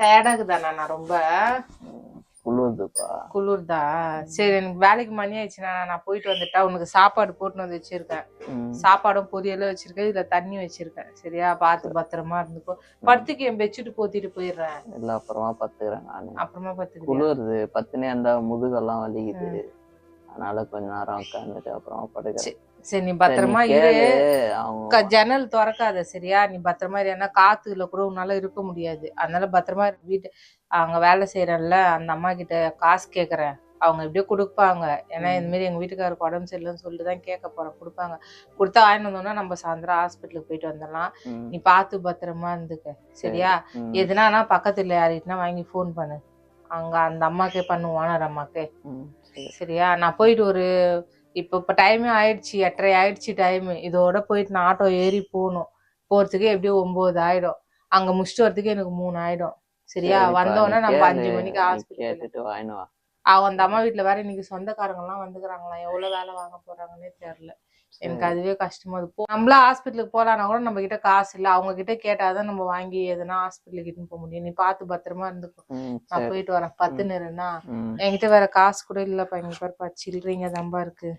டயர்டாகுதாண்ணா நான் ரொம்ப. குளிருதுப்பா குளிர்தா? சரி எனக்கு வேலைக்கு மணி ஆயிடுச்சுண்ணா. நான் போயிட்டு வந்துட்டா உனக்கு சாப்பாடு போட்டுன்னு வந்து வச்சிருக்கேன். சாப்பாடும் பொரியலும் வச்சிருக்கேன். இதுல தண்ணி வச்சிருக்கேன். சரியா? பார்த்து பத்திரமா இருந்துக்கோ. படுத்துக்கு என் பெட்ஷீட் போத்திட்டு போயிடுறேன். இல்ல அப்புறமா பத்துக்கிறேன் நானு. அப்புறமா பத்துக்கு குளிருது. பத்துனே இருந்தா முதுகெல்லாம் வலிக்குது. அதனால கொஞ்ச நேரம் உட்காந்துட்டு அப்புறமா படுக்கிறேன். சரி நீ பத்திரமா இரு. அவங்க ஜன்னல் திறக்காத சரியா? நீ பத்திரமா இரு. ஏன்னா காத்துல கூட உன்னால இருக்க முடியாது. அதனால பத்திரமா. வீட்டு அங்க வேலை செய்யறேன்ல அந்த அம்மா கிட்ட காசு கேக்குறேன். அவங்க எப்படியோ கொடுப்பாங்க. ஏன்னா இந்த மாதிரி எங்க வீட்டுக்காரருக்கு உடம்பு சரியில்லைன்னு சொல்லிட்டு தான் கேட்க போறேன். கொடுப்பாங்க. கொடுத்தா வாங்கிட்டு வந்தோம்னா நம்ம சாயந்தரம் ஹாஸ்பிட்டலுக்கு போயிட்டு வந்துடலாம். நீ பார்த்து பத்திரமா இருந்துக்க. சரியா? எதுனா பக்கத்துல யார்கிட்டனா வாங்கி ஃபோன் பண்ணு. அங்க அந்த அம்மாக்கே பண்ணு ஓனர் அம்மாக்கே. சரியா? நான் போயிட்டு ஒரு இப்போ இப்போ டைமே ஆயிடுச்சு எட்டரை ஆயிடுச்சு டைம் இதோட போயிட்டு நான் ஆட்டோ ஏறி போகணும். போறதுக்கு எப்படியும் ஒன்பது ஆயிடும். அங்க முடிச்சுட்டு வரதுக்கு எனக்கு மூணு ஆயிடும். சரியா? வந்தோடனே நம்ம அஞ்சு மணிக்கு ஹாஸ்பிட்டல் அவங்க அந்த அம்மா வீட்ல வேற இன்னைக்கு சொந்தக்காரங்க எல்லாம் வந்துக்கிறாங்களாம். எவ்வளவு வேலை வாங்க போறாங்கன்னே தெரியல. எனக்கு அதுவே கஷ்டமா இருக்கு. போ- நம்மளா ஹாஸ்பிட்டலுக்கு போலாம்னா கூட நம்ம கிட்ட காசு இல்ல. அவங்க கிட்ட கேட்டாதான் நம்ம வாங்கி எதுனா ஹாஸ்பிட்டலுக்கு இட்டுன்னு போக முடியும். நீ பார்த்து பத்திரமா இருந்துக்கோ. ம், நான். போயிட்டு வரேன். பத்து நேரம்னா என்கிட்ட வேற காசு கூட இல்லப்பா. இங்க பாருப்பா சில்லறைங்க தான்பா இருக்கு.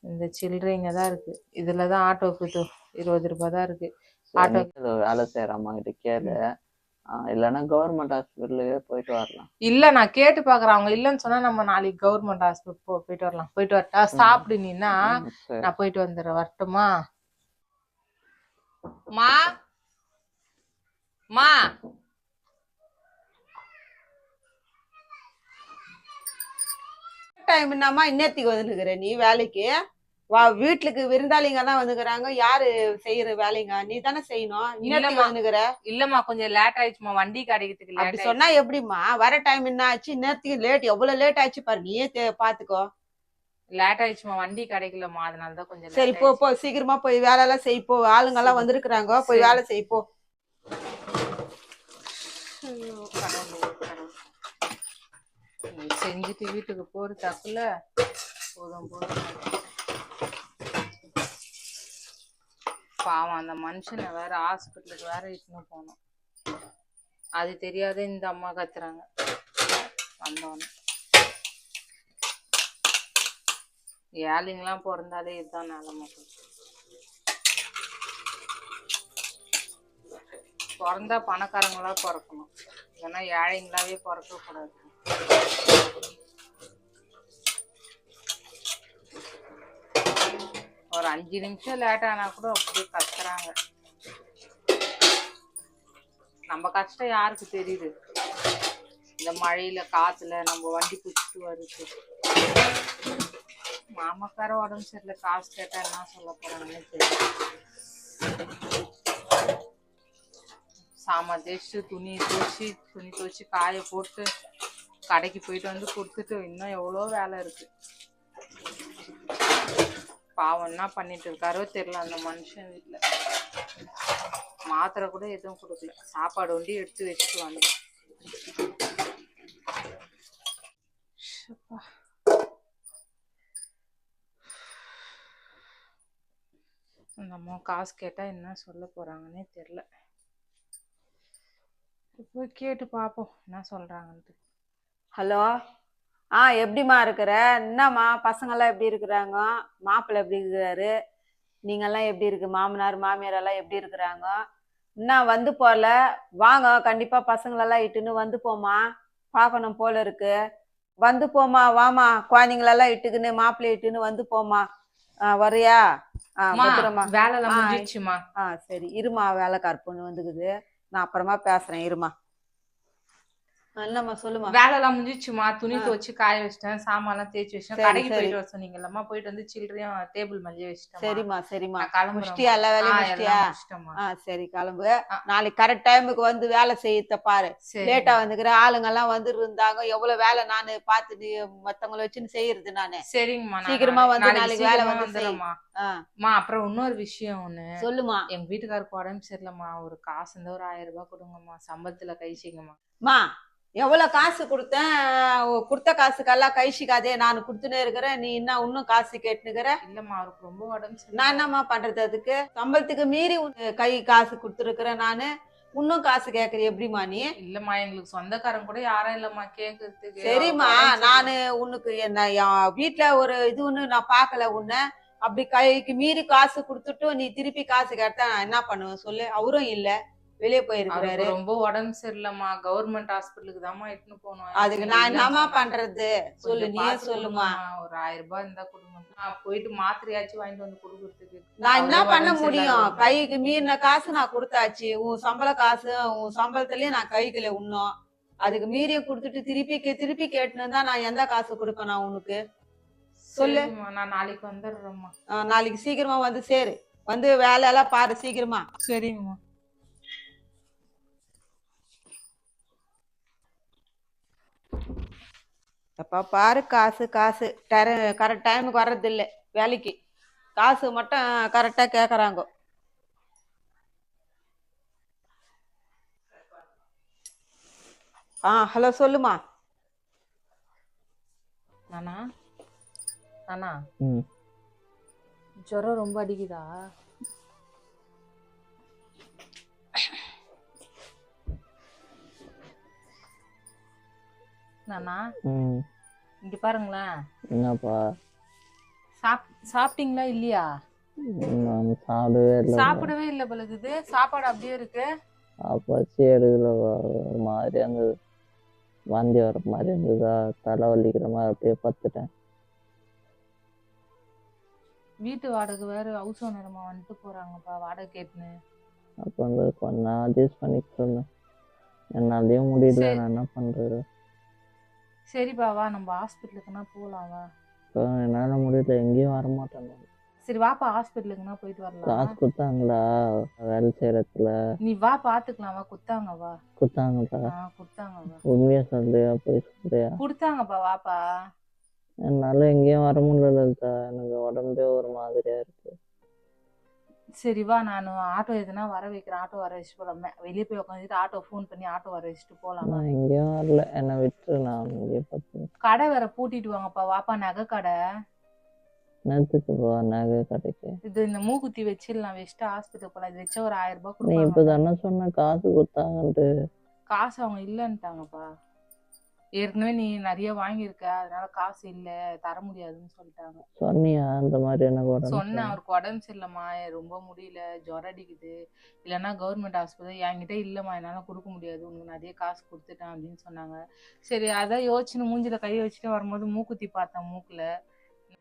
இந்த சில்லறைங்க தான் இருக்கு. இதுலதான் ஆட்டோக்கு இருபது ரூபாய் தான் இருக்கு. ஆட்டோ வேலை செய்யற அம்மா கிட்ட கேளு. இல்லைன்னா கவர்மெண்ட் ஹாஸ்பிட்டலுக்கே போயிட்டு வரலாம். இல்ல நான் கேட்டு பாக்குறேன். அவங்க இல்லன்னு சொன்னா நம்ம நாளைக்கு கவர்மெண்ட் ஹாஸ்பிட்டல் போ போயிட்டு வரலாம். போயிட்டு வரட்டா? சாப்பிடு நீனா. நான் போயிட்டு வந்துடுறேன். வரட்டுமா? மா? மா? டைம் என்னம்மா இன்னத்துக்கு வந்துருக்குற நீ வேலைக்கு? வா வீட்டுக்கு விருந்தாளிங்க தான் வந்துக்கிறாங்க. யாரு செய்யற வேலைங்க? நீ தானே செய்யணும் இல்லம்மா. வந்துக்கிற? இல்லம்மா கொஞ்சம் லேட் ஆயிடுச்சுமா வண்டி கிடைக்கிறதுக்கு அப்படி சொன்னா எப்படிம்மா? வர டைம் என்ன ஆச்சு? இன்னத்துக்கு லேட் எவ்வளவு லேட் ஆச்சு பாரு. நீயே பாத்துக்கோ. லேட் ஆயிடுச்சுமா வண்டி கிடைக்கலமா அதனால தான் கொஞ்சம் சரி போ. போ. சீக்கிரமா போய் வேலை எல்லாம் செய் போ. ஆளுங்க எல்லாம் வந்திருக்கிறாங்க. போய். வேலை செய் போ. ஐயோ, கடவுளே, கடவுளே. இது செஞ்சுட்டு வீட்டுக்கு போறதுக்குள்ள போதும் போதும். பாவம் அந்த மனுஷனை வேற ஹாஸ்பிட்டலுக்கு வேற இட்டுன்னு போனோம். அது தெரியாத இந்த அம்மா கத்துறாங்க. வந்தோன்னு ஏழைங்கெல்லாம் பிறந்தாலே இதுதான் நிலமை. பிறந்தா பணக்காரங்களா பிறக்கணும். ஏன்னா ஏழைங்களாவே பிறக்க அஞ்சு நிமிஷம் லேட் ஆனா கூட அப்படியே கத்துறாங்க. நம்ம கஷ்டம் யாருக்கு தெரியுது? இந்த மழையில காத்துல நம்ம வண்டி குச்சிட்டு வருது மாமாக்கார உடம்பு சரியில்லை. காசு கேட்டா என்ன சொல்ல போறாங்கன்னு தெரியல. சாமான் தேய்ச்சி துணி துவச்சி துணி துவச்சி காய போட்டு கடைக்கு போயிட்டு வந்து கொடுத்துட்டு இன்னும் எவ்வளோ வேலை இருக்குது பாவம் என்ன பண்ணிட்டு இருக்காரோ தெரியல அந்த மனுஷன் வீட்டில் மாத்திரை கூட எதுவும் கொடுக்கல. சாப்பாடு ஒண்டி எடுத்து வச்சுட்டு வந்தோம் அந்த அம்மா காசு கேட்டால் என்ன சொல்ல போகிறாங்கன்னே தெரில போய் கேட்டு பார்ப்போம் என்ன சொல்கிறாங்கன்ட்டு ஹலோ? ஆ எப்படிம்மா இருக்கிற? என்னம்மா பசங்கெல்லாம் எப்படி இருக்கிறாங்க? மாப்பிள்ளை எப்படி இருக்கிறாரு? நீங்கெல்லாம் எப்படி இருக்கு? மாமனார் மாமியார் எல்லாம் எப்படி இருக்கிறாங்க? என்ன வந்து போல வாங்க கண்டிப்பா பசங்களெல்லாம் இட்டுன்னு வந்து போமா பார்க்கணும் போல இருக்கு. வந்து போமா வாமா குழந்தைங்களெல்லாம் இட்டுக்குன்னு மாப்பிள்ளை இட்டுன்னு வந்து போமா ஆ வரியா வேலைலாம் ஆ, சரி. இருமா வேலைக்கார பொண்ணு வந்துக்குது. நான் அப்புறமா பேசுறேன். இருமா என்னம்மா சொல்லுமா வேலைலாம் முடிஞ்சிச்சுமா துணி. துவச்சு காய வச்சிட்டேன். சாமான்லாம் தேய்ச்சி வச்சிட்டேன். கடைக்கு. போயிட்டு வர சொன்னீங்கல்லம்மா போயிட்டு வந்து சில்லறையும் டேபிள் மேலேயே வச்சிட்டேன் சரிம்மா சரிம்மா. முடிச்சிட்டியா எல்லா வேலையும் முடிச்சிட்டியா ஆ சரி கிளம்பு. நாளைக்கு கரெக்ட் டைமுக்கு வந்து வேலை செய்யத்த பாரு. லேட்டா வந்துக்கிற ஆளுங்க எல்லாம் வந்து இருந்தாங்க எவ்வளவு வேலை நானு பார்த்து மத்தவங்கள வச்சுன்னு செய்யறது நானு. சரிங்கம்மா சீக்கிரமா வந்து நாளைக்கு வேலை வந்து அம்மா அப்புறம் இன்னொரு விஷயம் ஒண்ணு. சொல்லுமா எங்க வீட்டுக்காருக்கு உடம்பு சரியில்லைம்மா. ஒரு காசு இருந்தா ஒரு ஆயிரம் ரூபாய் கொடுங்கம்மா. சம்பளத்துல கை எவ்வளவு காசு கொடுத்தேன்? கொடுத்த காசுக்கெல்லாம் கைசிக்காதே நான் கொடுத்துனே இருக்கிறேன். நீ என்ன இன்னும் காசு கேட்டுனுக்கிற? இல்லம்மா அவருக்கு ரொம்ப உடம்பு நான் என்னம்மா பண்றது அதுக்கு? சம்பளத்துக்கு மீறி கை காசு கொடுத்துருக்குறேன் நானு. இன்னும் காசு கேக்குற எப்படிமா நீ? இல்லம்மா எங்களுக்கு சொந்தக்காரங்க கூட யாரும் இல்லம்மா கேக்குறதுக்கு. சரிம்மா நானு உனக்கு என்ன என் வீட்டுல ஒரு இது ஒண்ணு நான் பார்க்கல உன்னை. அப்படி கைக்கு மீறி காசு கொடுத்துட்டு நீ திருப்பி காசு கேட்டா நான் என்ன பண்ணுவேன் சொல்லு? அவரும் இல்ல. வெளியே போயிருக்கிறாரு. அவருக்கு ரொம்ப உடம்பு சரியில்லைம்மா. கவர்மெண்ட் ஹாஸ்பிட்டலுக்கு தாம்மா இட்டுன்னு போனோம் அதுக்கு நான் என்னம்மா பண்றது? சொல்லு நீயே சொல்லுமா. ஒரு ஆயிரம் ரூபாய் இருந்தா கொடுங்க. நான் போயிட்டு மாத்திரையாச்சும் வாங்கிட்டு வந்து கொடுக்கறதுக்கு. நான் என்ன பண்ண முடியும்? கைக்கு மீறின காசு நான் கொடுத்தாச்சு. உன் சம்பள காசு உன் சம்பளத்திலயே நான் கைக்குல உண்ணும். அதுக்கு மீறிய கொடுத்துட்டு திருப்பி திருப்பி கேட்டுன்னு தான் நான் எந்த காசு கொடுப்பேன் நான் உனக்கு? சொல்லு. சரிம்மா, நான் நாளைக்கு வந்துடுறேம்மா. நாளைக்கு சீக்கிரமா வந்து சேரு. வந்து வேலையெல்லாம் பாரு சீக்கிரமா. சரிங்கம்மா எப்ப பாரு காசு காசு. கரெக்ட் டைமுக்கு வர்றது இல்ல வேலைக்கு. காசு மட்டும் கரெக்டா கேக்குறாங்க. ஆ ஹலோ சொல்லுமா. நானா? நானா? ம். ஜுரம் ரொம்ப அடிக்குதா? ம். இங்க பாருங்களேன் என்னப்பா? சாப் சாப்பிட்டீங்களா இல்லையா? சாப்பிடவே இல்லை சாப்பிடவே இல்லை பழுகுது சாப்பாடு அப்படியே இருக்கு. பசி எடுக்கல ஒரு மாதிரி இருந்தது வாந்தி வர மாதிரி இருந்ததா? தலை வலிக்கிற மாதிரி அப்படியே பத்துட்டேன் வீட்டு வாடகை வேற ஹவுஸ் ஓனரமா வந்துட்டு போறாங்கப்பா வாடகை கேட்டுன்னு. அப்போ வந்து கொஞ்ச நாள் அட்ஜஸ்ட் பண்ணிக்க சொன்னேன் என்னாலையும் முடியல. நான் என்ன பண்றது? சரிப்பா வா நம்ம ஹாஸ்பிட்டலுக்குன்னா போலாம் வா. என்னால் முடியல எங்கேயும் வர மாட்டேன். நான். சரி வாப்பா ஹாஸ்பிட்டலுக்குன்னா போயிட்டு காசு வரலாம் கொடுத்தாங்களா வேலை செய்யறதுல நீ வா பாத்துக்கலாம் வா குத்தாங்க வா. கொடுத்தாங்களா ஆ குடுத்தாங்க வா. உண்மையா சொல்றியா போய் சொல்றியா? குடுத்தாங்கப்பா வாப்பா. என்னால எங்கேயும் வர முடியல லலிதா எனக்கு உடம்பே ஒரு மாதிரியா இருக்கு. சரி வா நான் ஆட்டோ எதுனா வர வைக்கிறேன். ஆட்டோ வர வச்சுட்டு போலாம். வெளியே போய் உட்காந்துட்டு ஆட்டோ ஃபோன் பண்ணி ஆட்டோ வர வச்சுட்டு. நான் எங்கேயும் வரல. என்னை விட்டுரு நான் இங்கேயே பார்த்து கடை வேற பூட்டிட்டு வாங்கப்பா. வாப்பா நகை கடை. நேரத்துக்கு போ நகை கடைக்கு. இது இந்த மூக்குத்தி வச்சிடலாம். வச்சுட்டு ஹாஸ்பிட்டல் போலாம். இது வச்சா ஒரு ஆயிரம் ரூபாய் நீ கொடுப்பாங்க இப்பதானே சொன்ன காசு கொடுத்தாங்கன்ட்டு. காசு அவங்க இல்லைன்ட்டாங்கப்பா. ஏற்கனவே நீ நிறைய வாங்கியிருக்க அதனால காசு இல்ல தர முடியாதுன்னு சொல்லிட்டாங்க. சொன்னியா இந்த மாதிரி எனக்கு உடம்பு சொன்னேன் அவருக்கு உடம்பு சரியில்லைம்மா ரொம்ப முடியல ஜுரம் அடிக்குது. இல்லைன்னா கவர்மெண்ட் ஹாஸ்பிட்டல் என்கிட்ட இல்லைம்மா என்னால் கொடுக்க முடியாது உனக்கு நிறைய காசு கொடுத்துட்டேன் அப்படின்னு சொன்னாங்க. சரி அதான் யோசிச்சுன்னு மூஞ்சில கை வச்சுட்டு வரும்போது மூக்குத்தி பார்த்தேன் மூக்குல.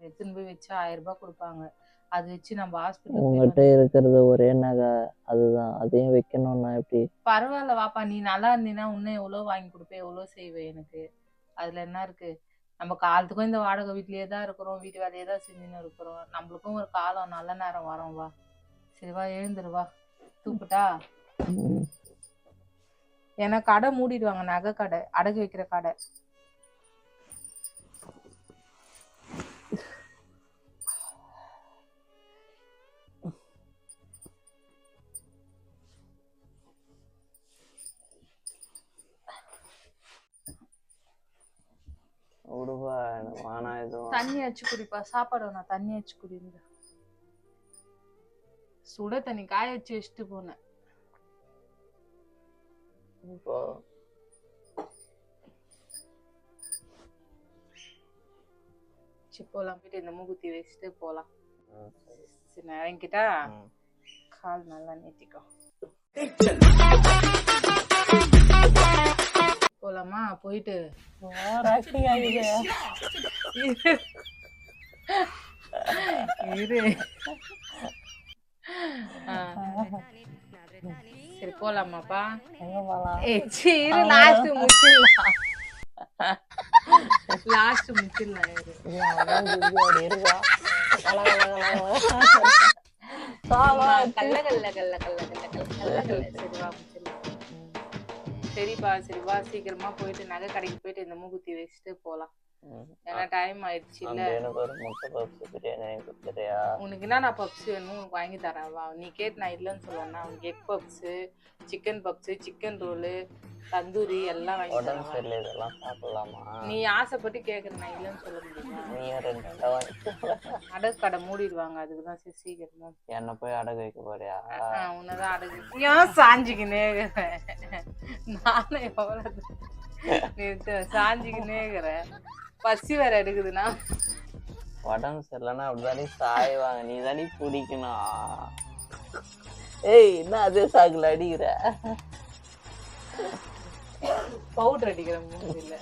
எடுத்துன்னு போய் வச்சா ஆயிரம் ரூபாய் கொடுப்பாங்க. அது வச்சு நம்ம உங்ககிட்ட ஹாஸ்பிட்டல் இருக்கிறது ஒரே நகை அதுதான். அதையும் வைக்கணும்னா எப்படி? பரவாயில்ல வாப்பா நீ நல்லா இருந்தீன்னா இன்னும் எவ்வளோ வாங்கி கொடுப்பேன் எவ்வளோ செய்வேன் எனக்கு? அதுல என்ன இருக்கு? நம்ம காலத்துக்கும் இந்த வாடகை வீட்லயே தான் இருக்கிறோம் வீட்டு வேலையே தான் செஞ்சுன்னு இருக்கிறோம். நம்மளுக்கும் ஒரு காலம் நல்ல நேரம் வரும் வா. சரி வா எழுந்துரு வா. தூக்குட்டா? ம். ஏன்னா கடை மூடிடுவாங்க நகை கடை அடகு வைக்கிற கடை. தண்ணி வச்சு குடிப்பா. சாப்பாடு வேணாம் தண்ணி வச்சு குடிங்க சுட தண்ணி காய வச்சு வச்சுட்டு போனேன். இப்போ சரி போலாம் போயிட்டு இந்த மூக்குத்தி வச்சுட்டு போலாம். ம், சரி. சரி நான் இறங்கிட்டா ம். கால் நல்லா நீட்டிக்கோ போலாமா? போயிட்டு. இரு. சரி போலாமாப்பா? இரு லாஸ்ட் முடிச்சிடலாம். லாஸ்ட் முடிச்சிடலாம் கல்ல கல்ல கல்ல கல்ல கல்ல கல்ல கல்ல. சரி வா சரிப்பா சரிப்பா சீக்கிரமாக போயிட்டு நகை கடைக்கு போயிட்டு இந்த மூக்குத்தி வச்சுட்டு போகலாம் ஏன்னா டைம் ஆயிடுச்சு இல்ல எனக்கு ஒரு முட்டை பப்ஸ் பிரியாணி வாங்கி கொடுத்துறியா உனக்கு என்ன நான் பப்ஸ் வேணும் உனக்கு வாங்கி தரேன் வா நீ கேட்டு நான் இல்லைன்னு சொல்லுவேன்னா உனக்கு egg puffs chicken puffs chicken roll tandoori எல்லாம் வாங்கி உடம்பு சரியில்லை இதெல்லாம் சாப்பிடலாமா? நீ ஆசைப்பட்டு கேக்குற நான் இல்லைன்னு சொல்ல முடியுமா? நீயும் ரெண்டு அடகு கடை மூடிடுவாங்க அதுக்கு தான் சரி சீக்கிரமா. என்ன போய் அடகு வைக்க போறியா? ஆ, உன்னதான் அடகு ஏன் சாஞ்சிக்கினே நானும் நிறுத்துவேன். சாஞ்சிக்கினே இருக்கிறேன் பசி வேற எடுக்குதுண்ணா. உடம்பு சரியில்லைன்னா அப்படிதானே சாய்வாங்க. நீ தானே பிடிக்கணும் ஏய் என்ன அதே சாக்குல அடிக்கிற? பவுடர் அடிக்கிற மூஞ்சில.